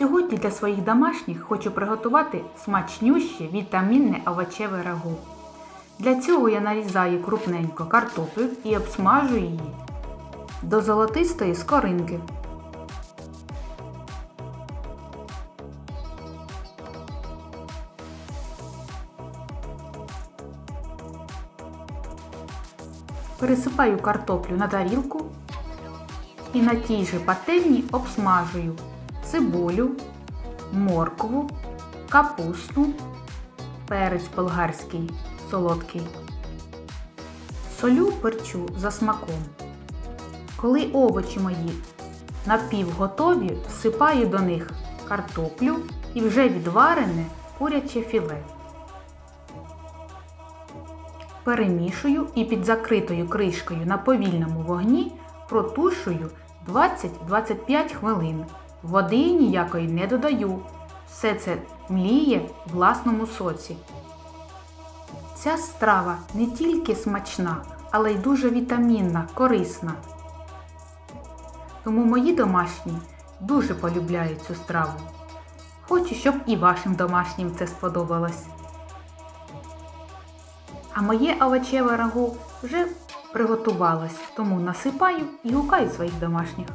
Сьогодні для своїх домашніх хочу приготувати смачнюще вітамінне овочеве рагу. Для цього я нарізаю крупненько картоплю і обсмажую її до золотистої скоринки. Пересипаю картоплю на тарілку і на тій же пательні обсмажую цибулю, моркву, капусту, перець болгарський солодкий. Солю перчу за смаком. Коли овочі мої напівготові, всипаю до них картоплю і вже відварене куряче філе. Перемішую і під закритою кришкою на повільному вогні протушую 20-25 хвилин. Води ніякої не додаю. Все це мліє в власному соці. Ця страва не тільки смачна, але й дуже вітамінна, корисна. Тому мої домашні дуже полюбляють цю страву. Хочу, щоб і вашим домашнім це сподобалось. А моє овочеве рагу вже приготувалось, тому насипаю і гукаю своїх домашніх.